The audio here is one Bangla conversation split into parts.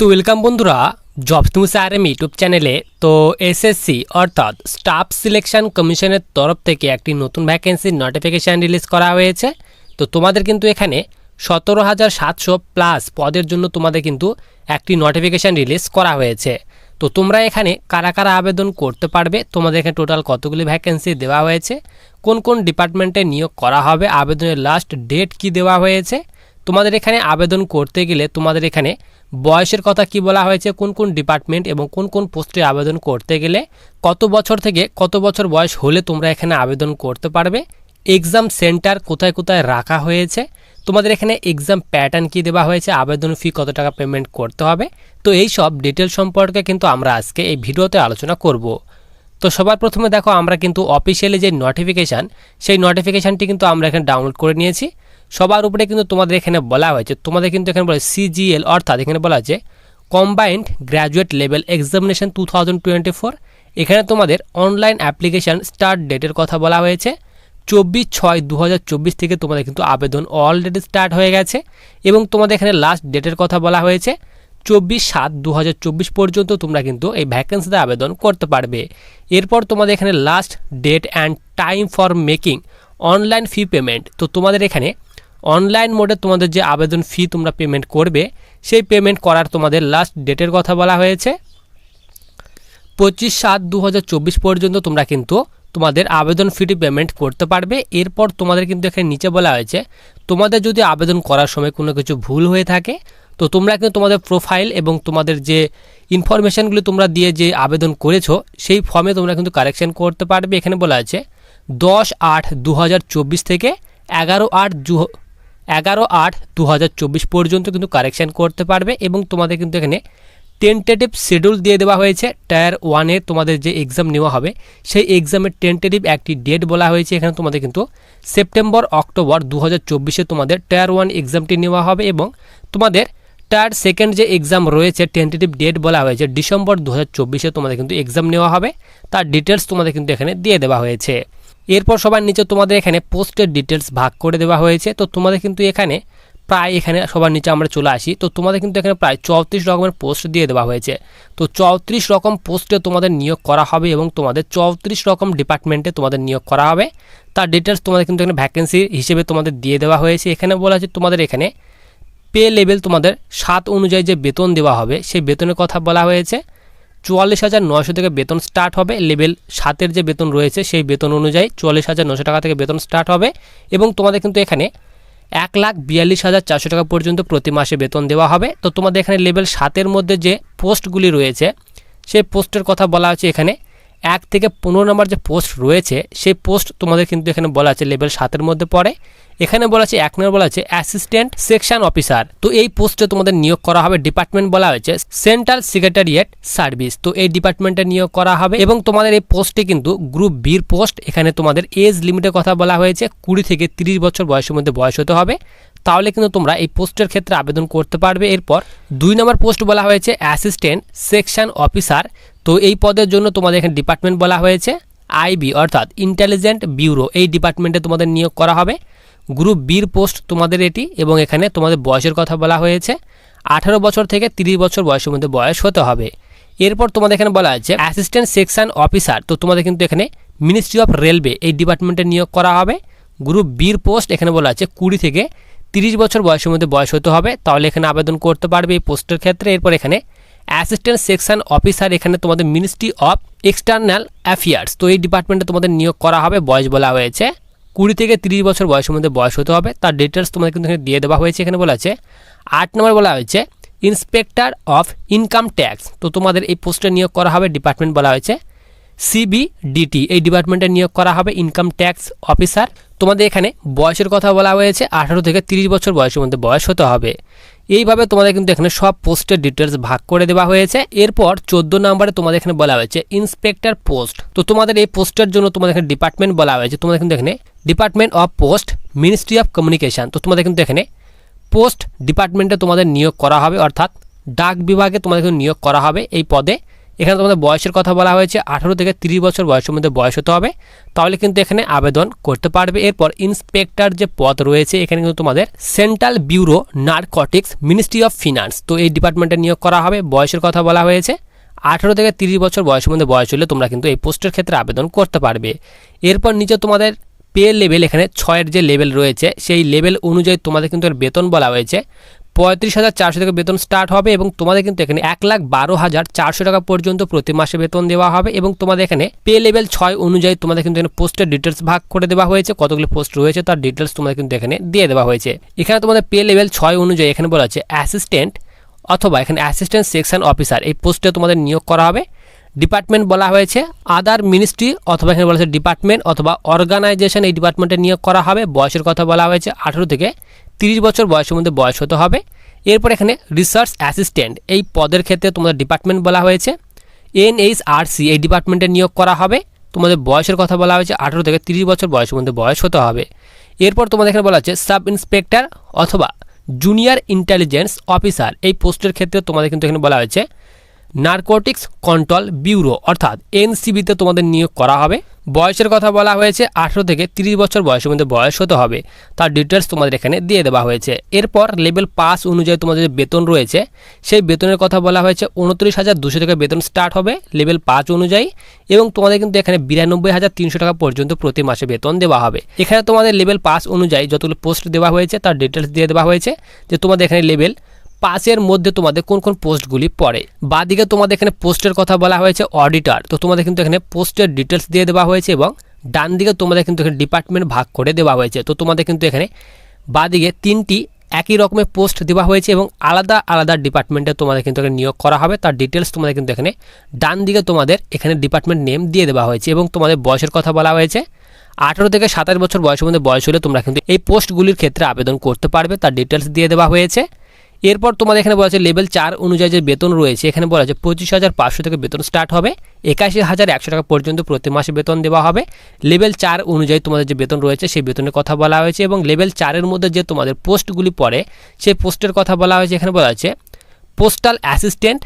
তো ওয়েলকাম বন্ধুরা jobs news R M YouTube চ্যানেলে তো এসএসসি অর্থাৎ স্টাফ সিলেকশন কমিশনের তরফ থেকে একটি নতুন ভ্যাকেন্সির নোটিফিকেশান রিলিজ করা হয়েছে। তো তোমাদের কিন্তু এখানে সতেরো হাজার সাতশো প্লাস পদের জন্য তোমাদের কিন্তু একটি নোটিফিকেশান রিলিজ করা হয়েছে। তো তোমরা এখানে কারা কারা আবেদন করতে পারবে, তোমাদের এখানে টোটাল কতগুলি ভ্যাকেন্সি দেওয়া হয়েছে, কোন কোন ডিপার্টমেন্টে নিয়োগ করা হবে, আবেদনের লাস্ট ডেট কি দেওয়া হয়েছে তোমাদের এখানে আবেদন করতে গেলে তোমাদের এখানে বয়সের কথা কি বলা হয়েছে, কোন কোন ডিপার্টমেন্ট এবং কোন কোন পোস্টে আবেদন করতে গেলে কত বছর থেকে কত বছর বয়স হলে তোমরা এখানে আবেদন করতে পারবে? এক্সাম সেন্টার কোথায় কোথায় রাখা হয়েছে? তোমাদের এখানে এক্সাম প্যাটার্ন কি দেওয়া হয়েছে? আবেদন ফি কত টাকা পেমেন্ট করতে হবে? তো এই সব ডিটেল সম্পর্কে কিন্তু আমরা আজকে এই ভিডিওতে আলোচনা করব। তো সবার প্রথমে দেখো, আমরা কিন্তু অফিসিয়ালি যে নোটিফিকেশান সেই নোটিফিকেশানটি কিন্তু আমরা এখানে ডাউনলোড করে নিয়েছি। সবার উপরে কিন্তু তোমাদের এখানে বলা হয়েছে, তোমাদের কিন্তু এখানে বলা সিজিএল অর্থাৎ এখানে বলা হয়েছে combined graduate level examination two thousand twenty four এখানে তোমাদের অনলাইন অ্যাপ্লিকেশান স্টার্ট ডেটের কথা বলা হয়েছে। চব্বিশ ছয় দু থেকে তোমাদের কিন্তু আবেদন অলরেডি স্টার্ট হয়ে গেছে এবং তোমাদের এখানে লাস্ট ডেটের কথা বলা হয়েছে। চব্বিশ সাত দু পর্যন্ত তোমরা কিন্তু এই ভ্যাকেন্সিতে আবেদন করতে পারবে। এরপর তোমাদের এখানে last date and time for making online fee payment তো তোমাদের এখানে অনলাইন মোডে তোমাদের যে আবেদন ফি তোমরা পেমেন্ট করবে, সেই পেমেন্ট করার তোমাদের লাস্ট ডেটের কথা বলা হয়েছে। পঁচিশ সাত দু পর্যন্ত তোমরা কিন্তু তোমাদের আবেদন ফিটি পেমেন্ট করতে পারবে। এরপর তোমাদের কিন্তু এখানে নিচে বলা হয়েছে, তোমাদের যদি আবেদন করার সময় কোনো কিছু ভুল হয়ে থাকে, তো তোমরা কিন্তু তোমাদের প্রোফাইল এবং তোমাদের যে ইনফরমেশানগুলি তোমরা দিয়ে যে আবেদন করেছ, সেই ফর্মে তোমরা কিন্তু কারেকশন করতে পারবে। এখানে বলা আছে, দশ আট দু থেকে এগারো আট এগারো আট দু পর্যন্ত কিন্তু কারেকশান করতে পারবে এবং তোমাদের কিন্তু এখানে টেন্টেটিভ শিডিউল দিয়ে দেওয়া হয়েছে। টায়ার ওয়ানে তোমাদের যে এক্সাম নেওয়া হবে, সেই এক্সামের টেন্টেটিভ একটি ডেট বলা হয়েছে। এখানে তোমাদের কিন্তু সেপ্টেম্বর অক্টোবর দু হাজার তোমাদের টায়ার ওয়ান এক্সামটি নেওয়া হবে এবং তোমাদের টায়ার সেকেন্ড যে এক্সাম রয়েছে টেন্টেটিভ ডেট বলা হয়েছে ডিসেম্বর দু হাজার তোমাদের কিন্তু এক্সাম নেওয়া হবে। তার ডিটেলস তোমাদের কিন্তু এখানে দিয়ে দেওয়া হয়েছে। এরপর সবার নিচে তোমাদের এখানে পোস্টের ডিটেলস ভাগ করে দেওয়া হয়েছে। তো তোমাদের কিন্তু এখানে প্রায় এখানে সবার নিচে আমরা চলে আসি। তো তোমাদের কিন্তু এখানে প্রায় চৌত্রিশ রকমের পোস্ট দিয়ে দেওয়া হয়েছে। তো চৌত্রিশ রকম পোস্টে তোমাদের নিয়োগ করা হবে এবং তোমাদের চৌত্রিশ রকম ডিপার্টমেন্টে তোমাদের নিয়োগ করা হবে। তার ডিটেলস তোমাদের কিন্তু এখানে ভ্যাকেন্সি হিসেবে তোমাদের দিয়ে দেওয়া হয়েছে। এখানে বলা হচ্ছে তোমাদের এখানে পে লেভেল তোমাদের সাত অনুযায়ী যে বেতন দেওয়া হবে, সেই বেতনের কথা বলা হয়েছে। চুয়াল্লিশ হাজার নয়শো থেকে বেতন স্টার্ট হবে। লেভেল সাতের যে বেতন রয়েছে, সেই বেতন অনুযায়ী চুয়াল্লিশ হাজার নশো টাকা থেকে বেতন স্টার্ট হবে। এবং তোমাদের কিন্তু এখানে এক লাখ বিয়াল্লিশ হাজার চারশো টাকা পর্যন্ত প্রতি মাসে বেতন দেওয়া হবে। তো তোমাদের এখানে লেভেল সাতের মধ্যে যে পোস্টগুলি রয়েছে, সেই পোস্টের কথা বলা হচ্ছে এখানে। এক থেকে পনেরো নম্বর যে পোস্ট রয়েছে, সেই পোস্ট তোমাদের কিন্তু এখানে বলা আছে লেভেল সাতের মধ্যে পড়ে। এখানে বলা আছে, এক নম্বর বলা আছে, অ্যাসিস্ট্যান্ট সেকশন অফিসার। তো এই পোস্টে তোমাদের নিয়োগ করা হবে, ডিপার্টমেন্ট বলা হয়েছে, সেন্ট্রাল সেক্রেটারিয়েট সার্ভিস। তো এই ডিপার্টমেন্টে নিয়োগ করা হবে এবং তোমাদের এই পোস্টে কিন্তু গ্রুপ বির পোস্ট, এখানে তোমাদের এজ লিমিটের কথা বলা হয়েছে, কুড়ি থেকে তিরিশ বছর বয়সের মধ্যে বয়স হতে হবে। তাহলে কিন্তু তোমরা এই পোস্টের ক্ষেত্রে আবেদন করতে পারবে। এরপর দুই নম্বর পোস্ট বলা হয়েছে, অ্যাসিস্ট্যান্ট সেকশন অফিসার। তো এই পদের জন্য তোমাদের এখানে ডিপার্টমেন্ট বলা হয়েছে আইবি অর্থাৎ ইন্টেলিজেন্ট ব্যুরো এই ডিপার্টমেন্টে তোমাদের নিয়োগ করা হবে। গ্রুপ বির পোস্ট তোমাদের এটি এবং এখানে তোমাদের বয়সের কথা বলা হয়েছে। আঠারো বছর থেকে তিরিশ বছর বয়সের মধ্যে বয়স হতে হবে। এরপর তোমাদের এখানে বলা হয়েছে অ্যাসিস্ট্যান্ট সেকশন অফিসার তো তোমাদের কিন্তু এখানে মিনিস্ট্রি অফ রেলওয়ে এই ডিপার্টমেন্টে নিয়োগ করা হবে। গ্রুপ বির পোস্ট এখানে বলা আছে কুড়ি থেকে তিরিশ বছর বয়সের মধ্যে বয়স হতে হবে। তাহলে এখানে আবেদন করতে পারবে এই পোস্টের ক্ষেত্রে। এরপর এখানে অ্যাসিস্ট্যান্ট সেকশন অফিসার এখানে তোমাদের মিনিস্ট্রি অফ এক্সটার্নাল অ্যাফেয়ার্স তো এই ডিপার্টমেন্টে তোমাদের নিয়োগ করা হবে, বয়স বলা হয়েছে। কুড়ি থেকে তিরিশ বছর বয়সের মধ্যে বয়স হতে হবে। তার ডিটেলস তোমাদের কিন্তু এখানে দিয়ে দেওয়া হয়েছে, এখানে বলা আছে। আট নম্বর বলা হয়েছে ইন্সপেক্টর অফ ইনকাম ট্যাক্স তো তোমাদের এই পোস্টে নিয়োগ করা হবে ডিপার্টমেন্ট বলা হয়েছে। সিবিডিটি এই ডিপার্টমেন্টে নিয়োগ করা হবে ইনকাম ট্যাক্স অফিসার তোমাদের এখানে বয়সের কথা বলা হয়েছে, আঠারো থেকে তিরিশ বছর বয়সের মধ্যে বয়স হতে হবে। এইভাবে তোমাদের কিন্তু এখানে সব পোস্টের ডিটেলস ভাগ করে দেওয়া হয়েছে। এরপর চোদ্দ নম্বরে তোমাদের এখানে বলা হয়েছে ইন্সপেক্টর পোস্ট তো তোমাদের এই পোস্টের জন্য তোমাদের এখানে ডিপার্টমেন্ট বলা হয়েছে। তোমাদের কিন্তু এখানে department of post ministry of communication তো তোমাদের কিন্তু এখানে পোস্ট ডিপার্টমেন্টে তোমাদের নিয়োগ করা হবে। অর্থাৎ ডাক বিভাগে তোমাদের নিয়োগ করা হবে এই পদে। এখানে তোমাদের বয়সের কথা বলা হয়েছে, আঠারো থেকে তিরিশ বছর বয়সের মধ্যে বয়স হতে হবে। তাহলে কিন্তু এখানে আবেদন করতে পারবে। এরপর ইন্সপেক্টর যে পদ রয়েছে, এখানে কিন্তু তোমাদের central bureau narcotics ministry of finance. তো এই ডিপার্টমেন্টে নিয়োগ করা হবে। বয়সের কথা বলা হয়েছে, আঠারো থেকে তিরিশ বছর বয়সের মধ্যে বয়স হলে তোমরা কিন্তু এই পোস্টের ক্ষেত্রে আবেদন করতে পারবে। এরপর নিচে তোমাদের পে লেভেল, এখানে ছয়ের যে লেভেল রয়েছে, সেই লেভেল অনুযায়ী তোমাদের কিন্তু এর বেতন বলা হয়েছে। পঁয়ত্রিশ হাজার চারশো থেকে বেতন স্টার্ট হবে এবং তোমাদের কিন্তু এখানে এক লাখ বারো হাজার চারশো টাকা পর্যন্ত প্রতি মাসে বেতন দেওয়া হবে এবং তোমাদের এখানে পে লেভেল ছয় অনুযায়ী তোমাদের কিন্তু এখানে পোস্টের ডিটেলস ভাগ করে দেওয়া হয়েছে। কতগুলি পোস্ট রয়েছে তার ডিটেলস তোমাদের কিন্তু এখানে দিয়ে দেওয়া হয়েছে। এখানে তোমাদের পে লেভেল ছয় অনুযায়ী এখানে বলা আছে অ্যাসিস্ট্যান্ট অথবা এখানে অ্যাসিস্ট্যান্ট সেকশন অফিসার এই পোস্টে তোমাদের নিয়োগ করা হবে। ডিপার্টমেন্ট বলা হয়েছে আদার মিনিস্ট্রি অথবা এখানে বলা হয়েছে ডিপার্টমেন্ট অথবা অর্গানাইজেশন এই ডিপার্টমেন্টে নিয়োগ করা হবে। বয়সের কথা বলা হয়েছে আঠেরো থেকে তিরিশ বছর বয়সের মধ্যে বয়স হতে হবে। এরপর এখানে রিসার্চ অ্যাসিস্ট্যান্ট এই পদের ক্ষেত্রে তোমাদের ডিপার্টমেন্ট বলা হয়েছে। এনএইচআরসি এই ডিপার্টমেন্টে নিয়োগ করা হবে। তোমাদের বয়সের কথা বলা হয়েছে, আঠেরো থেকে তিরিশ বছর বয়সের মধ্যে বয়স হতে হবে। এরপর তোমাদের এখানে বলা হচ্ছে সাব ইন্সপেক্টর অথবা জুনিয়র ইন্টেলিজেন্স অফিসার এই পোস্টের ক্ষেত্রে তোমাদের কিন্তু এখানে বলা হয়েছে। নার্কোটিক্স কন্ট্রোল ব্যুরো, অর্থাৎ এনসিবিতে তোমাদের নিয়োগ করা হবে। বয়সের কথা বলা হয়েছে, আঠেরো থেকে তিরিশ বছর বয়সের মধ্যে বয়স হতে হবে। তার ডিটেলস তোমাদের এখানে দিয়ে দেওয়া হয়েছে। এরপর লেভেল পাস অনুযায়ী তোমাদের যে বেতন রয়েছে, সেই বেতনের কথা বলা হয়েছে, উনত্রিশ হাজার দুশো টাকা বেতন স্টার্ট হবে লেভেল পাঁচ অনুযায়ী, এবং তোমাদের কিন্তু এখানে বিরানব্বই হাজার তিনশো টাকা পর্যন্ত প্রতি মাসে বেতন দেওয়া হবে। এখানে তোমাদের লেভেল পাস অনুযায়ী যতগুলো পোস্ট দেওয়া হয়েছে, তার ডিটেলস দিয়ে দেওয়া হয়েছে যে তোমাদের এখানে লেভেল পাঁচের মধ্যে তোমাদের কোন কোন পোস্টগুলি পড়ে। বাদিকে তোমাদের এখানে পোস্টের কথা বলা হয়েছে অডিটর, তো তোমাদের কিন্তু এখানে পোস্টের ডিটেলস দিয়ে দেওয়া হয়েছে এবং ডান দিকে তোমাদের কিন্তু এখানে ডিপার্টমেন্ট ভাগ করে দেওয়া হয়েছে। তো তোমাদের কিন্তু এখানে বাদিকে তিনটি একই রকমের পোস্ট দেওয়া হয়েছে এবং আলাদা আলাদা ডিপার্টমেন্টে তোমাদের কিন্তু এখানে নিয়োগ করা হবে। তার ডিটেলস তোমাদের কিন্তু এখানে ডান দিকে তোমাদের এখানে ডিপার্টমেন্ট নেম দিয়ে দেওয়া হয়েছে এবং তোমাদের বয়সের কথা বলা হয়েছে। আঠারো থেকে সাতাশ বছর বয়সের মধ্যে বয়স হলে তোমরা কিন্তু এই পোস্টগুলির ক্ষেত্রে আবেদন করতে পারবে। তার ডিটেলস দিয়ে দেওয়া হয়েছে। এরপর তোমাদের এখানে বলা আছে, লেভেল চার অনুযায়ী যে বেতন রয়েছে, এখানে বলা আছে পঁচিশ হাজার পাঁচশো থেকে বেতন স্টার্ট হবে। একাশি হাজার একশো টাকা পর্যন্ত প্রতি মাসে বেতন দেওয়া হবে। লেভেল চার অনুযায়ী তোমাদের যে বেতন রয়েছে, সেই বেতনের কথা বলা হয়েছে এবং লেভেল চারের মধ্যে যে তোমাদের পোস্টগুলি পড়ে, সেই পোস্টের কথা বলা হয়েছে। এখানে বলা আছে পোস্টাল অ্যাসিস্ট্যান্ট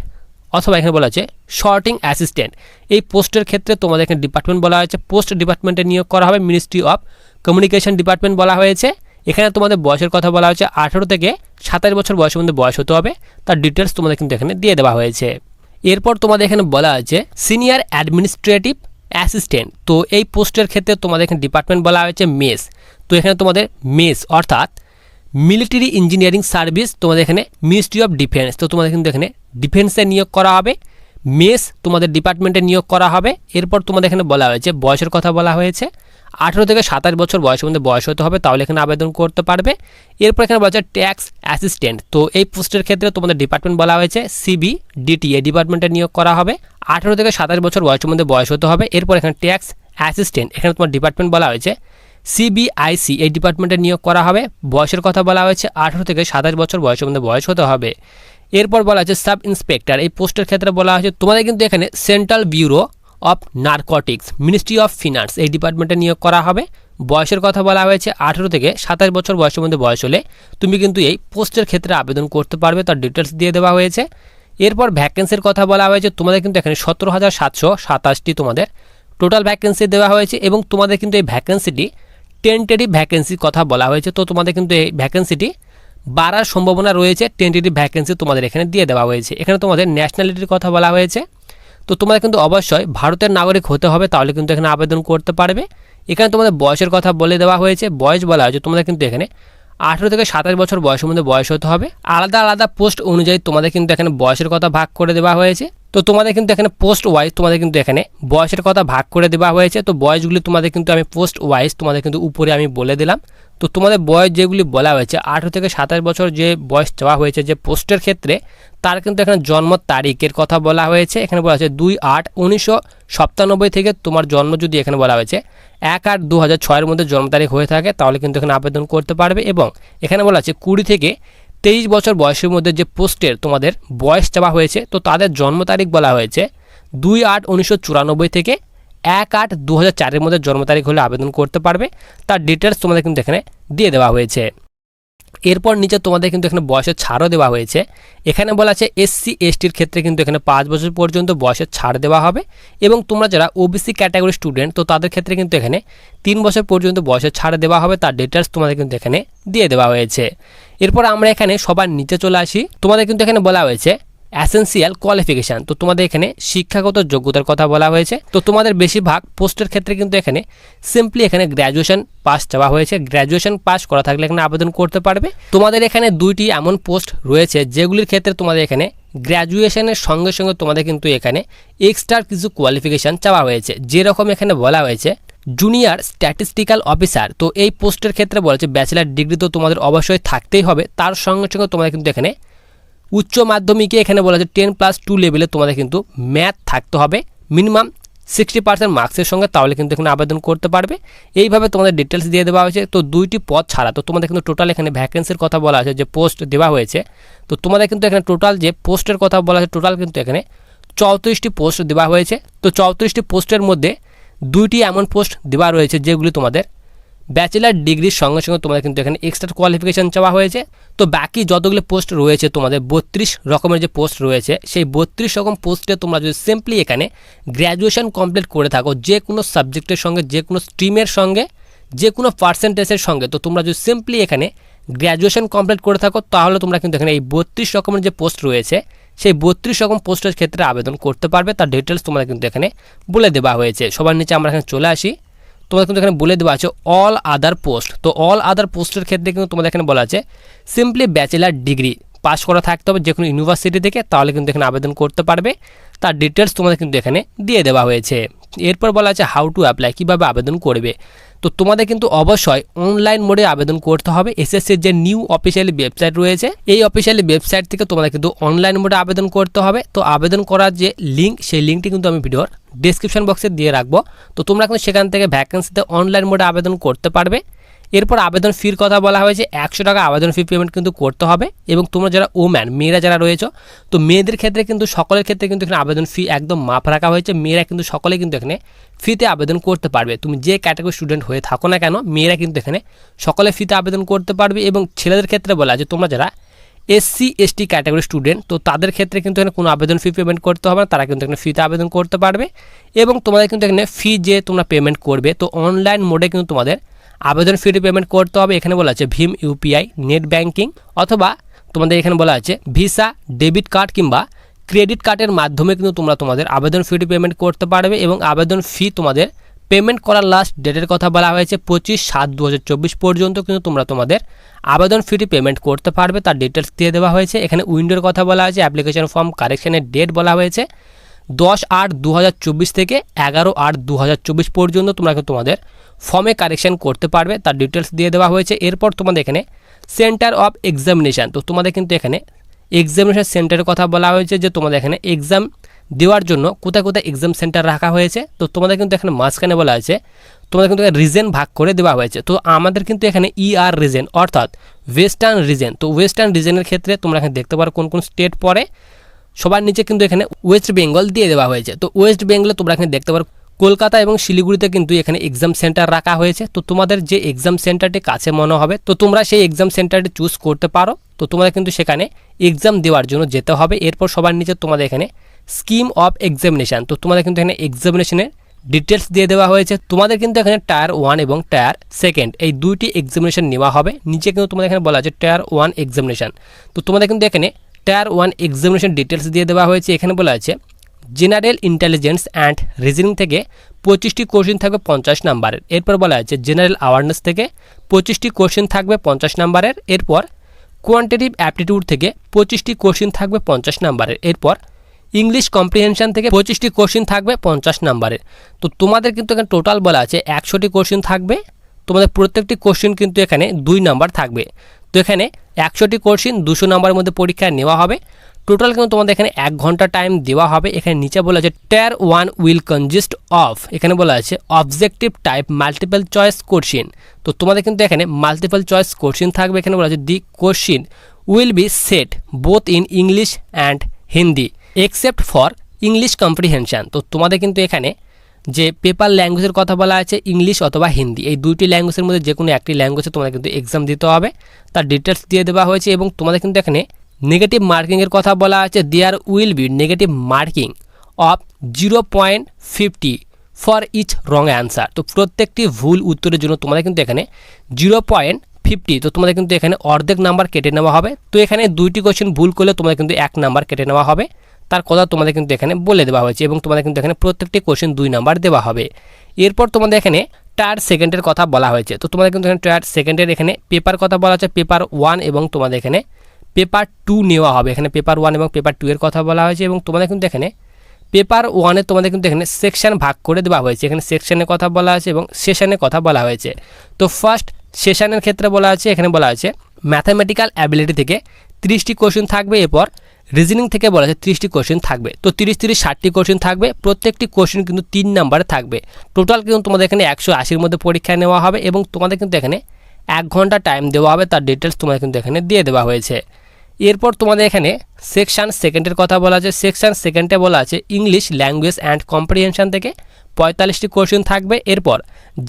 অথবা এখানে বলা আছে শর্টিং অ্যাসিস্ট্যান্ট এই পোস্টের ক্ষেত্রে তোমাদের এখানে ডিপার্টমেন্ট বলা হয়েছে। পোস্ট ডিপার্টমেন্টে নিয়োগ করা হবে মিনিস্ট্রি অফ কমিউনিকেশন ডিপার্টমেন্ট বলা হয়েছে। এখানে তোমাদের বয়সের কথা বলা হয়েছে, আঠারো থেকে সাতাশ বছর বয়সের মধ্যে বয়স হতে হবে। তার ডিটেলস তোমাদের কিন্তু এখানে দিয়ে দেওয়া হয়েছে। এরপর তোমাদের এখানে বলা আছে সিনিয়র অ্যাডমিনিস্ট্রেটিভ অ্যাসিস্ট্যান্ট তো এই পোস্টের ক্ষেত্রে তোমাদের এখানে ডিপার্টমেন্ট বলা হয়েছে মেস তো এখানে তোমাদের মেস অর্থাৎ মিলিটারি ইঞ্জিনিয়ারিং সার্ভিস তোমাদের এখানে মিনিস্ট্রি অফ ডিফেন্স তো তোমাদের কিন্তু এখানে ডিফেন্সে নিয়োগ করা হবে মেস তোমাদের ডিপার্টমেন্টে নিয়োগ করা হবে। এরপর তোমাদের এখানে বলা হয়েছে, বয়সের কথা বলা হয়েছে আঠেরো থেকে সাতাশ বছর বয়সের মধ্যে বয়স হতে হবে, তাহলে এখানে আবেদন করতে পারবে। এরপর এখানে বলা হচ্ছে ট্যাক্স অ্যাসিস্ট্যান্ট তো এই পোস্টের ক্ষেত্রে তোমাদের ডিপার্টমেন্ট বলা হয়েছে সিবি ডিটি এই ডিপার্টমেন্টে নিয়োগ করা হবে। আঠেরো থেকে সাতাশ বছর বয়সের মধ্যে বয়স হতে হবে, এরপর এখানে ট্যাক্স অ্যাসিস্ট্যান্ট এখানে তোমার ডিপার্টমেন্ট বলা হয়েছে সিবিআইসি এই ডিপার্টমেন্টে নিয়োগ করা হবে। বয়সের কথা বলা হয়েছে, আঠেরো থেকে সাতাশ বছর বয়সের মধ্যে বয়স হতে হবে। এরপর বলা হয়েছে সাব ইন্সপেক্টর এই পোস্টের ক্ষেত্রে বলা হয়েছে, তোমাদের কিন্তু এখানে central bureau of narcotics, ministry of finance এই ডিপার্টমেন্টে নিয়োগ করা হবে। বয়সের কথা বলা হয়েছে, আঠেরো থেকে সাতাশ বছর বয়সের মধ্যে বয়স হলে তুমি কিন্তু এই পোস্টের ক্ষেত্রে আবেদন করতে পারবে, তার ডিটেলস দিয়ে দেওয়া হয়েছে। এরপর ভ্যাকেন্সির কথা বলা হয়েছে, তোমাদের কিন্তু এখানে সতেরো হাজার সাতশো সাতাশটি তোমাদের টোটাল ভ্যাকেন্সি দেওয়া হয়েছে এবং তোমাদের কিন্তু এই ভ্যাকেন্সিটি টেন্টেটিভ ভ্যাকেন্সির কথা বলা হয়েছে। তো তোমাদের কিন্তু এই ভ্যাকেন্সিটি বাড়ার সম্ভাবনা রয়েছে টেন্টেটিভ ভ্যাকেন্সি তোমাদের এখানে দিয়ে দেওয়া হয়েছে। এখানে তোমাদের ন্যাশনালিটির কথা বলা হয়েছে। তো তোমাদের কিন্তু অবশ্যই ভারতের নাগরিক হতে হবে, তাহলে কিন্তু এখানে আবেদন করতে পারবে। এখানে তোমাদের বয়সের কথা বলে দেওয়া হয়েছে। বয়স বলা হয়েছে তোমাদের কিন্তু এখানে আঠেরো থেকে সাতাশ বছর বয়সের মধ্যে বয়স হতে হবে। আলাদা আলাদা পোস্ট অনুযায়ী তোমাদের কিন্তু এখানে বয়সের কথা ভাগ করে দেওয়া হয়েছে। তো তোমাদের কিন্তু এখানে পোস্ট ওয়াইজ তোমাদের কিন্তু এখানে বয়সের কথা ভাগ করে দেওয়া হয়েছে। তো বয়সগুলি তোমাদের কিন্তু আমি পোস্ট ওয়াইজ তোমাদের কিন্তু উপরে আমি বলে দিলাম। তো তোমাদের বয়স যেগুলি বলা হয়েছে, আঠেরো থেকে সাতাশ বছর যে বয়স চাওয়া হয়েছে যে পোস্টের ক্ষেত্রে, তার কিন্তু এখানে জন্ম তারিখের কথা বলা হয়েছে। এখানে বলা হয়েছে দুই আট উনিশশো সপ্তানব্বই থেকে তোমার জন্ম যদি এখানে বলা হয়েছে, এক আট দু হাজার ছয়ের মধ্যে জন্ম তারিখ হয়ে থাকে, তাহলে কিন্তু এখানে আবেদন করতে পারবে এবং এখানে বলা আছে কুড়ি থেকে তেইশ বছর বয়সের মধ্যে যে পোস্টের তোমাদের বয়স চাওয়া হয়েছে, তো তাদের জন্ম তারিখ বলা হয়েছে দুই আট উনিশশো চুরানব্বই থেকে এক আট দু হাজার চারের মধ্যে জন্ম তারিখ হলে আবেদন করতে পারবে। তার ডিটেলস তোমাদের কিন্তু এখানে দিয়ে দেওয়া হয়েছে। এরপর নিচে তোমাদের কিন্তু এখানে বয়সের ছাড়ও দেওয়া হয়েছে। এখানে বলা আছে এসসি এসটির ক্ষেত্রে কিন্তু এখানে পাঁচ বছর পর্যন্ত বয়সের ছাড় দেওয়া হবে এবং তোমরা যারা ওবিসি ক্যাটাগরি স্টুডেন্ট তো তাদের ক্ষেত্রে কিন্তু এখানে তিন বছর পর্যন্ত বয়সের ছাড় দেওয়া হবে। তার ডিটেলস তোমাদের কিন্তু এখানে দিয়ে দেওয়া হয়েছে। এরপর আমরা এখানে সবার নিচে চলে আসি। তোমাদের কিন্তু এখানে বলা হয়েছে অ্যাসেন্সিয়াল কোয়ালিফিকেশান তো তোমাদের এখানে শিক্ষাগত যোগ্যতার কথা বলা হয়েছে। তো তোমাদের বেশিরভাগ পোস্টের ক্ষেত্রে কিন্তু এখানে সিম্পলি এখানে গ্র্যাজুয়েশন পাস চাওয়া হয়েছে। গ্র্যাজুয়েশন পাস করা থাকলে এখানে আবেদন করতে পারবে। তোমাদের এখানে দুইটি এমন পোস্ট রয়েছে, যেগুলির ক্ষেত্রে তোমাদের এখানে গ্র্যাজুয়েশনের সঙ্গে সঙ্গে তোমাদের কিন্তু এখানে এক্সট্রা কিছু কোয়ালিফিকেশান চাওয়া হয়েছে। যেরকম এখানে বলা হয়েছে জুনিয়র স্ট্যাটিস্টিক্যাল অফিসার তো এই পোস্টের ক্ষেত্রে বলেছে ব্যাচেলার ডিগ্রি তো তোমাদের অবশ্যই থাকতেই হবে। তার সঙ্গে সঙ্গে তোমাদের কিন্তু এখানে উচ্চ মাধ্যমিকে এখানে বলা হচ্ছে টেন প্লাস টু লেভেলে তোমাদের কিন্তু ম্যাথ থাকতে হবে। মিনিমাম সিক্সটি পার্সেন্ট মার্কসের সঙ্গে তাহলে কিন্তু এখানে আবেদন করতে পারবে। এইভাবে তোমাদের ডিটেলস দিয়ে দেওয়া হয়েছে। তো দুইটি পদ ছাড়া তো তোমাদের কিন্তু টোটাল এখানে ভ্যাকেন্সির কথা বলা আছে, যে পোস্ট দেওয়া হয়েছে। তো তোমাদের কিন্তু এখানে টোটাল যে পোস্টের কথা বলা আছে টোটাল কিন্তু এখানে চৌত্রিশটি পোস্ট দেওয়া হয়েছে। তো চৌত্রিশটি পোস্টের মধ্যে দুইটি এমন পোস্ট দেওয়া রয়েছে যেগুলি তোমাদের ব্যাচেলার ডিগ্রির সঙ্গে সঙ্গে তোমাদের কিন্তু এখানে এক্সট্রা কোয়ালিফিকেশান চাওয়া হয়েছে। তো বাকি যতগুলো পোস্ট রয়েছে তোমাদের বত্রিশ রকমের যে পোস্ট রয়েছে, সেই বত্রিশ রকম পোস্টে তোমরা যদি সিম্পলি এখানে গ্র্যাজুয়েশন কমপ্লিট করে থাকো, যে কোনো সাবজেক্টের সঙ্গে, যে কোনো স্ট্রিমের সঙ্গে, যে কোনো পার্সেন্টেজের সঙ্গে, তো তোমরা যদি সিম্পলি এখানে গ্র্যাজুয়েশন কমপ্লিট করে থাকো, তাহলে তোমরা কিন্তু এখানে এই বত্রিশ রকমের যে পোস্ট রয়েছে, সেই বত্রিশ রকম পোস্টের ক্ষেত্রে আবেদন করতে পারবে। তার ডিটেলস তোমরা কিন্তু এখানে বলে দেওয়া হয়েছে। সবার নিচে আমরা এখানে চলে আসি। তোমাদের কিন্তু এখানে বলে দেওয়া আছে অল আদার পোস্ট তো অল আদার পোস্টের ক্ষেত্রে কিন্তু তোমাদের এখানে বলা আছে সিম্পলি ব্যাচেলার ডিগ্রি পাশ করা থাকতে হবে যে কোনো ইউনিভার্সিটি থেকে, তাহলে কিন্তু এখানে আবেদন করতে পারবে। তার ডিটেলস তোমাদের কিন্তু এখানে দিয়ে দেওয়া হয়েছে। এরপর বলা আছে হাউ টু অ্যাপ্লাই কীভাবে আবেদন করবে। তো তোমাদের কিন্তু অবশ্যই অনলাইন মোডে আবেদন করতে হবে। এসএসসির যে নিউ অফিসিয়ালি ওয়েবসাইট রয়েছে, এই অফিসিয়ালি ওয়েবসাইট থেকে তোমাদের কিন্তু অনলাইন মোডে আবেদন করতে হবে। তো আবেদন করার যে লিঙ্ক সেই লিঙ্কটি কিন্তু আমি ভিডিওর ডিসক্রিপশন বক্সে দিয়ে রাখব। তো তোমরা কিন্তু সেখান থেকে ভ্যাকেন্সিতে অনলাইন মোডে আবেদন করতে পারবে। এরপর আবেদন ফির কথা বলা হয়েছে, একশো টাকা আবেদন ফি পেমেন্ট কিন্তু করতে হবে এবং তোমরা যারা ওম্যান মেয়েরা যারা রয়েছে, তো মেয়েদের ক্ষেত্রে কিন্তু, সকলের ক্ষেত্রে কিন্তু এখানে আবেদন ফি একদম মাপ রাখা হয়েছে। মেয়েরা কিন্তু সকলে কিন্তু এখানে ফিতে আবেদন করতে পারবে। তুমি যে ক্যাটাগরি স্টুডেন্ট হয়ে থাকো না কেন, মেয়েরা কিন্তু এখানে সকলে ফিতে আবেদন করতে পারবে এবং ছেলেদের ক্ষেত্রে বলা যে তোমরা যারা এসসি এসটি ক্যাটাগরি স্টুডেন্ট তো তাদের ক্ষেত্রে কিন্তু এখানে কোনো আবেদন ফি পেমেন্ট করতে হবে না, তারা কিন্তু এখানে ফিতে আবেদন করতে পারবে এবং তোমাদের কিন্তু এখানে ফি যে তোমরা পেমেন্ট করবে, তো অনলাইন মোডে কিন্তু তোমাদের আবেদন ফি পেমেন্ট করতে হবে। এখানে বলা আছে ভীম ইউপিআই নেট ব্যাঙ্কিং অথবা তোমাদের এখানে বলা আছে ভিসা ডেবিট কার্ড কিংবা ক্রেডিট কার্ডের মাধ্যমে কিন্তু তোমরা তোমাদের আবেদন ফিটি পেমেন্ট করতে পারবে এবং আবেদন ফি তোমাদের পেমেন্ট করার লাস্ট ডেটের কথা বলা হয়েছে পঁচিশ সাত দু পর্যন্ত কিন্তু তোমরা তোমাদের আবেদন ফিটি পেমেন্ট করতে পারবে। তার ডিটেলস দিয়ে দেওয়া হয়েছে। এখানে উইন্ডোর কথা বলা হয়েছে অ্যাপ্লিকেশন ফর্ম কারেকশনের ডেট বলা হয়েছে। দশ আট দু থেকে এগারো আট দু পর্যন্ত তোমরা কিন্তু তোমাদের ফর্মে কারেকশন করতে পারবে। তার ডিটেলস দিয়ে দেওয়া হয়েছে। এরপর তোমাদের এখানে সেন্টার অফ এক্সামিনেশান তো তোমাদের কিন্তু এখানে এক্সামিনেশন সেন্টারের কথা বলা হয়েছে যে তোমাদের এখানে এক্সাম দেওয়ার জন্য কোথায় কোথায় এক্সাম সেন্টার রাখা হয়েছে। তো তোমাদের কিন্তু এখানে মাঝখানে বলা হয়েছে, তোমাদের কিন্তু রিজেন ভাগ করে দেওয়া হয়েছে। তো আমাদের কিন্তু এখানে ই আর রিজেন অর্থাৎ ওয়েস্টার্ন রিজেন তো ওয়েস্টার্ন রিজেনের ক্ষেত্রে তোমরা এখানে দেখতে পারো কোন কোন স্টেট পরে সবার নিচে কিন্তু এখানে ওয়েস্ট বেঙ্গল দিয়ে দেওয়া হয়েছে। তো ওয়েস্ট বেঙ্গলে তোমরা এখানে দেখতে পারো, কলকাতা এবং শিলিগুড়িতে কিন্তু এখানে এক্সাম সেন্টার রাখা হয়েছে। তো তোমাদের যে এক্সাম সেন্টারটি কাছে মনে হবে, তো তোমরা সেই এক্সাম সেন্টারটি চুজ করতে পারো। তো তোমাদের কিন্তু সেখানে এক্সাম দেওয়ার জন্য যেতে হবে। এরপর সবার নিচে তোমাদের এখানে স্কিম অফ এক্সামিনেশান তো তোমাদের কিন্তু এখানে এক্সামিনেশনের ডিটেলস দিয়ে দেওয়া হয়েছে। তোমাদের কিন্তু এখানে টায়ার ওয়ান এবং টায়ার সেকেন্ড এই দুইটি এক্সামিনেশন নেওয়া হবে। নিচে কিন্তু তোমাদের এখানে বলা আছে টায়ার ওয়ান এক্সামিনেশান তো তোমাদের কিন্তু এখানে টায়ার ওয়ান এক্সামিনেশন ডিটেলস দিয়ে দেওয়া হয়েছে। এখানে বলা আছে জেনারেল ইন্টেলিজেন্স অ্যান্ড রিজনিং থেকে পঁচিশটি কোশ্চিন থাকবে পঞ্চাশ নাম্বারের এরপর বলা আছে জেনারেল অ্যাওয়ারনেস থেকে পঁচিশটি কোশ্চিন থাকবে পঞ্চাশ নাম্বারের এরপর কোয়ান্টিটিভ অ্যাপটিটিউড থেকে পঁচিশটি কোশ্চিন থাকবে পঞ্চাশ নাম্বারের এরপর ইংলিশ কম্প্রিহেনশন থেকে পঁচিশটি কোশ্চিন থাকবে পঞ্চাশ নাম্বারের তো তোমাদের কিন্তু এখানে টোটাল বলা আছে, একশোটি কোশ্চিন থাকবে। তোমাদের প্রত্যেকটি কোশ্চিন কিন্তু এখানে দুই নাম্বার থাকবে। তো এখানে একশোটি কোশ্চিন দুশো নম্বরের মধ্যে পরীক্ষায় নেওয়া হবে। টোটাল কিন্তু তোমাদের এখানে এক ঘণ্টা টাইম দেওয়া হবে। এখানে নিচে বলা আছে tier one will consist of এখানে বলা আছে objective type multiple choice question তো তোমাদের কিন্তু এখানে মাল্টিপল চয়েস কোশ্চিন থাকবে। এখানে বলা আছে the question will be set both in English and Hindi except for English comprehension তো তোমাদের কিন্তু এখানে যে পেপার ল্যাঙ্গুয়েজের কথা বলা আছে ইংলিশ অথবা হিন্দি এই দুইটি ল্যাঙ্গুয়েজের মধ্যে যে কোনো একটি ল্যাঙ্গুয়েজে তোমাদের কিন্তু এক্সাম দিতে হবে। তার ডিটেলস দিয়ে দেওয়া হয়েছে এবং তোমাদের কিন্তু এখানে নেগেটিভ মার্কিংয়ের কথা বলা আছে। There will be negative marking of zero point fifty for each wrong answer তো প্রত্যেকটি ভুল উত্তরের জন্য তোমাদের কিন্তু এখানে জিরো পয়েন্ট ফিফটি তো তোমাদের কিন্তু এখানে অর্ধেক নাম্বার কেটে নেওয়া হবে। তো এখানে দুইটি কোশ্চেন ভুল করলে তোমাদের কিন্তু এক নাম্বার কেটে নেওয়া হবে। তার কথা তোমাদের কিন্তু এখানে বলে দেওয়া হয়েছে এবং তোমাদের কিন্তু এখানে প্রত্যেকটি কোশ্চেন দুই নাম্বার দেওয়া হবে। এরপর তোমাদের এখানে টায়ার সেকেন্ডের কথা বলা হয়েছে। তো তোমাদের কিন্তু এখানে টায়ার সেকেন্ডের এখানে পেপার কথা বলা হচ্ছে পেপার ওয়ান এবং তোমাদের এখানে পেপার টু নেওয়া হবে। এখানে পেপার ওয়ান এবং পেপার টু এর কথা বলা হয়েছে এবং তোমাদের কিন্তু এখানে পেপার ওয়ানে তোমাদের কিন্তু এখানে সেকশন ভাগ করে দেওয়া হয়েছে। এখানে সেকশনের কথা বলা আছে এবং সেশনের কথা বলা হয়েছে। তো ফার্স্ট সেশানের ক্ষেত্রে বলা আছে, এখানে বলা আছে ম্যাথামেটিক্যাল অ্যাবিলিটি থেকে তিরিশটি কোশ্চেন থাকবে। এরপর রিজনিং থেকে বলা আছে ত্রিশটি কোশ্চেন থাকবে। তো তিরিশ তিরিশ ষাটটি কোশ্চেন থাকবে, প্রত্যেকটি কোশ্চেন কিন্তু তিন নাম্বারে থাকবে। টোটাল কিন্তু তোমাদের এখানে একশো আশির মধ্যে পরীক্ষা নেওয়া হবে এবং তোমাদের কিন্তু এখানে এক ঘণ্টা টাইম দেওয়া হবে, তার ডিটেলস তোমাদের কিন্তু এখানে দিয়ে দেওয়া হয়েছে। এরপর তোমাদের এখানে সেকশন সেকেন্ডের কথা বলা আছে। সেকশন সেকেন্ডে বলা আছে ইংলিশ ল্যাঙ্গুয়েজ অ্যান্ড কম্প্রিহেনশন থেকে পঁয়তাল্লিশটি কোশ্চেন থাকবে। এরপর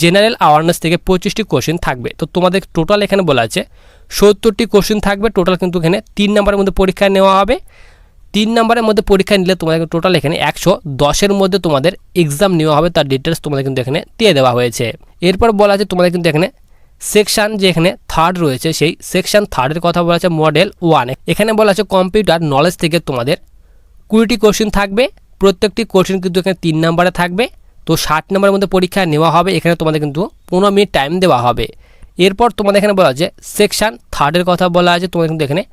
জেনারেল অ্যাওয়ারনেস থেকে পঁচিশটি কোশ্চেন থাকবে। তো তোমাদের টোটাল এখানে বলা আছে সত্তরটি কোশ্চেন থাকবে। টোটাল কিন্তু এখানে তিন নম্বরের মধ্যে পরীক্ষা নেওয়া হবে। তিন নম্বরের মধ্যে পরীক্ষা নিলে তোমাদের টোটাল এখানে একশো দশের মধ্যে তোমাদের এক্সাম নেওয়া হবে, তার ডিটেলস তোমাদের কিন্তু এখানে দিয়ে দেওয়া হয়েছে। এরপর বলা আছে তোমাদের কিন্তু এখানে সেকশন যে এখানে থার্ড রয়েছে, সেই সেকশন থার্ডের কথা বলা আছে মডেল ওয়ান এখানে বলা আছে কম্পিউটার নলেজ থেকে তোমাদের কুড়িটি কোশ্চেন থাকবে, প্রত্যেকটি কোশ্চেন কিন্তু এখানে তিন নম্বরে থাকবে। তো ষাট নম্বরের মধ্যে পরীক্ষা নেওয়া হবে, এখানে তোমাদের কিন্তু পনেরো মিনিট টাইম দেওয়া হবে। এরপর তোমাদের এখানে বলা আছে সেকশন থার্ডের কথা বলা আছে, তোমাদের কিন্তু এখানে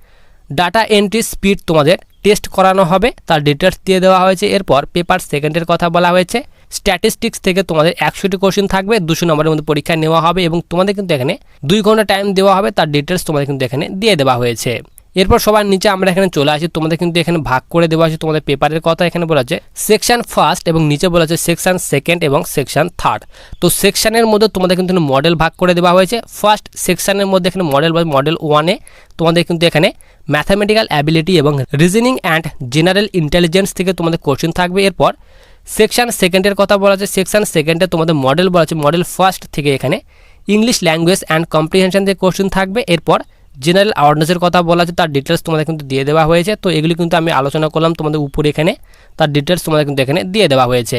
ডাটা এন্ট্রি স্পিড তোমাদের টেস্ট করানো হবে, তার ডিটেলস দিয়ে দেওয়া হয়েছে। এরপর পেপার সেকেন্ডের কথা বলা হয়েছে। স্ট্যাটিস্টিক্স থেকে তোমাদের একশোটি কোশ্চেন থাকবে, দুশো নম্বরের মধ্যে পরীক্ষা নেওয়া হবে এবং তোমাদের কিন্তু এখানে দুই ঘণ্টা টাইম দেওয়া হবে, তার ডিটেলস তোমাদের কিন্তু এখানে দিয়ে দেওয়া হয়েছে। এরপর সবার নিচে আমরা এখানে চলে আসি। তোমাদের কিন্তু এখানে ভাগ করে দেওয়া আছে তোমাদের পেপারের কথা এখানে বলা আছে। সেকশন ফার্স্ট এবং নিচে বলা আছে সেকশন সেকেন্ড এবং সেকশন থার্ড তো সেকশনের মধ্যে তোমাদের কিন্তু মডেল ভাগ করে দেওয়া হয়েছে। ফার্স্ট সেকশনের মধ্যে এখানে মডেল বা মডেল ওয়ানে তোমাদের কিন্তু এখানে ম্যাথামেটিক্যাল অ্যাবিলিটি এবং রিজনিং অ্যান্ড জেনারেল ইন্টেলিজেন্স থেকে তোমাদের কোশ্চেন থাকবে। এরপর সেকশন সেকেন্ডের কথা বলা আছে। সেকশন সেকেন্ডে তোমাদের মডেল বলা আছে। মডেল ফার্স্ট থেকে এখানে ইংলিশ ল্যাঙ্গুয়েজ অ্যান্ড কম্প্রিহেনশন থেকে কোশ্চেন থাকবে। এরপর জেনারেল অ্যাওয়ারনেসের কথা বলা আছে, তার ডিটেলস তোমাদের কিন্তু দিয়ে দেওয়া হয়েছে। তো এগুলি কিন্তু আমি আলোচনা করলাম তোমাদের উপরে এখানে। তার ডিটেলস তোমাদের কিন্তু এখানে দিয়ে দেওয়া হয়েছে।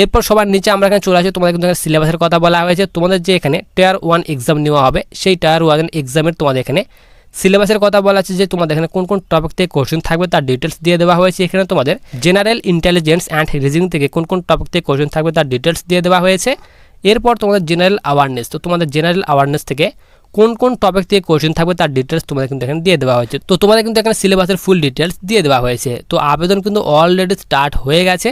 এরপর সবার নিচে আমরা এখানে চলে আসি, তোমাদের কিন্তু এখানে সিলেবাসের কথা বলা হয়েছে। তোমাদের যে এখানে টায়ার ওয়ান এক্সাম নেওয়া হবে, সেই টায়ার ওয়ান এক্সামের তোমাদের এখানে সিলেবাসের কথা বলা আছে যে তোমাদের এখানে কোন কোন টপিক থেকে কোশ্চেন থাকবে, তার ডিটেলস দিয়ে দেওয়া হয়েছে এখানে তোমাদের। জেনারেল ইন্টেলিজেন্স অ্যান্ড রিজনিং থেকে কোন কোন টপিক থেকে কোশ্চেন থাকবে, তার ডিটেলস দিয়ে দেওয়া হয়েছে। এরপর তোমাদের জেনারেল অ্যাওয়ারনেস তো তোমাদের জেনারেল অ্যাওয়ারনেস থেকে কোন কোন টপিক থেকে কোশ্চেন থাকবে তার ডিটেলস তোমাদের কিন্তু এখানে দিয়ে দেওয়া হয়েছে। তো তোমাদের কিন্তু এখানে সিলেবাসের ফুল ডিটেলস দিয়ে দেওয়া হয়েছে। তো আবেদন কিন্তু অলরেডি স্টার্ট হয়ে গেছে।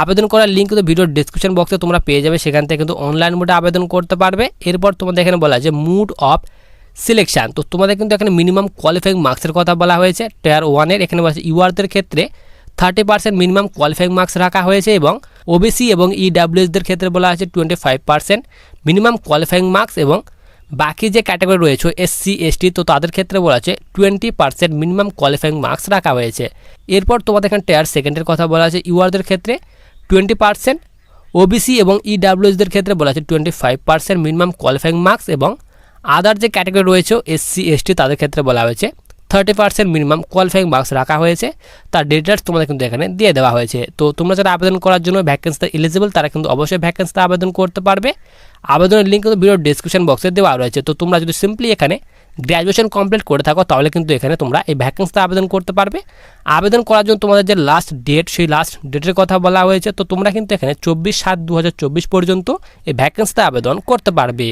আবেদন করার লিঙ্ক কিন্তু ভিডিওর ডিসক্রিপশন বক্সে তোমরা পেয়ে যাবে। সেখান থেকে কিন্তু অনলাইন মোডে আবেদন করতে পারবে। এরপর তোমাদের এখানে বলা আছে মুড অফ সিলেকশান তো তোমাদের কিন্তু এখানে মিনিমাম কোয়ালিফাইং মার্কসের কথা বলা হয়েছে। টায়ার ওয়ানের এখানে বলা ইউআরদের ক্ষেত্রে thirty percent minimum qualifying marks রাখা হয়েছে এবং ওবিসি এবং ইডাব্লিউএসদের ক্ষেত্রে বলা আছে twenty five percent minimum qualifying marks এবং বাকি যে ক্যাটাগরি রয়েছে এসসি এসটি তো তাদের ক্ষেত্রে বলা আছে twenty percent minimum qualifying marks রাখা হয়েছে। এরপর তোমাদের এখানে টেয়ার সেকেন্ডের কথা বলা আছে, ইউআরদের ক্ষেত্রে টোয়েন্টি পার্সেন্ট ওবিসি এবং ইডাব্লিউএসদের ক্ষেত্রে বলা আছে twenty five percent minimum qualifying marks এবং আদার যে ক্যাটাগরি রয়েছে এসসি এসটি তাদের ক্ষেত্রে বলা হয়েছে thirty percent minimum qualifying marks রাখা হয়েছে। তার ডিটেলস তোমাদের কিন্তু এখানে দিয়ে দেওয়া হয়েছে। তো তোমরা যারা আবেদন করার জন্য ভ্যাকেন্সিতে এলিজিবল তারা কিন্তু অবশ্যই ভ্যাকেন্সিতে আবেদন করতে পারবে। আবেদনের লিঙ্ক কিন্তু ভিডিওর ডিসক্রিপশন বক্সে দেওয়া রয়েছে। তো তোমরা যদি সিম্পলি এখানে গ্র্যাজুয়েশন কমপ্লিট করে থাকো, তাহলে কিন্তু এখানে তোমরা এই ভ্যাকেন্সিতে আবেদন করতে পারবে। আবেদন করার জন্য তোমাদের যে লাস্ট ডেট সেই লাস্ট ডেটের কথা বলা হয়েছে। তো তোমরা কিন্তু এখানে চব্বিশ সাত দু পর্যন্ত এই ভ্যাকেন্সিতে আবেদন করতে পারবে।